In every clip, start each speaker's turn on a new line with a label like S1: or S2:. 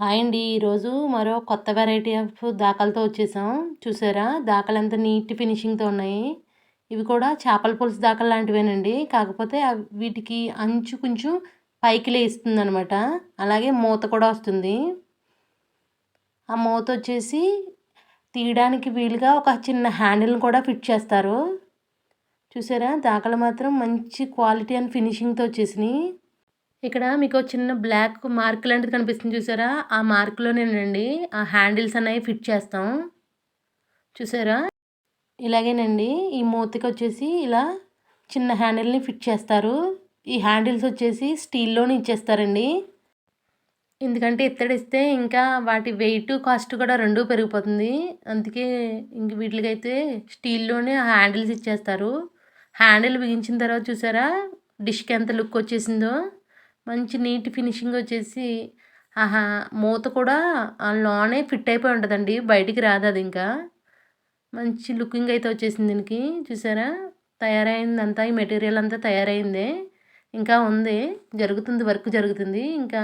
S1: Hi అండి. ఈరోజు మరో కొత్త వెరైటీ ఆఫ్ దాకలతో వచ్చేసాం. చూసారా? దాకలు ఎంత నీట్ ఫినిషింగ్తో ఉన్నాయి. ఇవి కూడా చేపల పులుసు దాకలు లాంటివేనండి. కాకపోతే వీటికి అంచు కొంచెం పైకి లేస్తుంది అనమాట అలాగే మూత కూడా వస్తుంది. ఆ మూత వచ్చేసి తీయడానికి వీలుగా ఒక చిన్న హ్యాండిల్ని కూడా ఫిట్ చేస్తారు. చూసారా? దాకలు మాత్రం మంచి క్వాలిటీ అండ్ ఫినిషింగ్తో వచ్చేసినాయి. ఇక్కడ మీకు చిన్న బ్లాక్ మార్క్ లాంటిది కనిపిస్తుంది చూసారా? ఆ మార్క్లోనేనండి ఆ హ్యాండిల్స్ అనేవి ఫిట్ చేస్తాం. చూసారా? ఇలాగేనండి. ఈ మూతికి వచ్చేసి ఇలా చిన్న హ్యాండిల్ని ఫిట్ చేస్తారు. ఈ హ్యాండిల్స్ వచ్చేసి స్టీల్లోనే ఇచ్చేస్తారండి. ఎందుకంటే ఇత్తడిస్తే ఇంకా వాటి వెయిట్ కాస్ట్ కూడా రెండూ పెరిగిపోతుంది. అందుకే ఇంక వీటికైతే స్టీల్లోనే హ్యాండిల్స్ ఇచ్చేస్తారు. హ్యాండిల్ బిగించిన తర్వాత చూసారా? డిష్కి ఎంత లుక్ వచ్చేసిందో. మంచి నీట్ ఫినిషింగ్ వచ్చేసి ఆహా మూత కూడా లోనే ఫిట్ అయిపోయి ఉంటుందండి. బయటికి రాదు అది ఇంకా. మంచి లుకింగ్ అయితే వచ్చేసింది దీనికి. చూసారా? తయారైంది అంతా. ఈ మెటీరియల్ అంతా తయారైంది. ఇంకా ఉంది. జరుగుతుంది. వర్క్ జరుగుతుంది. ఇంకా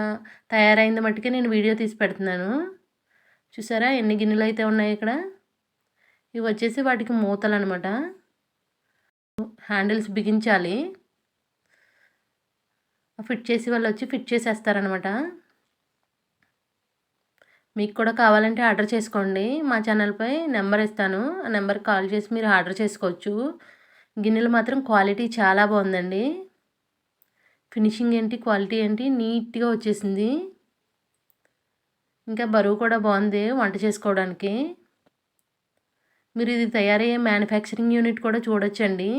S1: తయారైంది మట్టుకే నేను వీడియో తీసి పెడుతున్నాను. చూసారా? ఎన్ని గిన్నెలు అయితే ఉన్నాయి ఇక్కడ? ఇవి వచ్చేసి వాటికి మూతలు అనమాట హ్యాండిల్స్ బిగించాలి. ఫిట్ చేసి వాళ్ళు వచ్చి ఫిట్ చేసేస్తారనమాట. మీకు కూడా కావాలంటే ఆర్డర్ చేసుకోండి. మా ఛానల్పై నెంబర్ ఇస్తాను. ఆ నెంబర్కి కాల్ చేసి మీరు ఆర్డర్ చేసుకోవచ్చు. గిన్నెలు మాత్రం క్వాలిటీ చాలా బాగుందండి. ఫినిషింగ్ ఏంటి క్వాలిటీ ఏంటి నీట్గా వచ్చేసింది. ఇంకా బరువు కూడా బాగుంది వంట చేసుకోవడానికి. మీరు ఇది తయారయ్యే మ్యానుఫ్యాక్చరింగ్ యూనిట్ కూడా చూడొచ్చండి.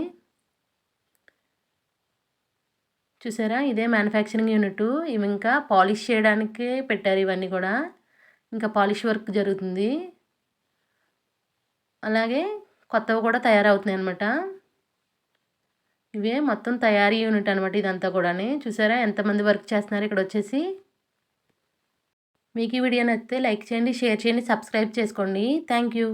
S1: చూసారా? ఇదే మ్యానుఫ్యాక్చరింగ్ యూనిట్ ఇవి ఇంకా పాలిష్ చేయడానికి పెట్టారు ఇవన్నీ కూడా. ఇంకా పాలిష్ వర్క్ జరుగుతుంది. అలాగే కొత్తవి కూడా తయారవుతున్నాయి అనమాట ఇవే మొత్తం తయారీ యూనిట్ అనమాట ఇదంతా కూడా చూసారా? ఎంతమంది వర్క్ చేస్తున్నారు? ఇక్కడ వచ్చేసి మీకు ఈ వీడియో నచ్చితే లైక్ చేయండి షేర్ చేయండి సబ్స్క్రైబ్ చేసుకోండి. Thank you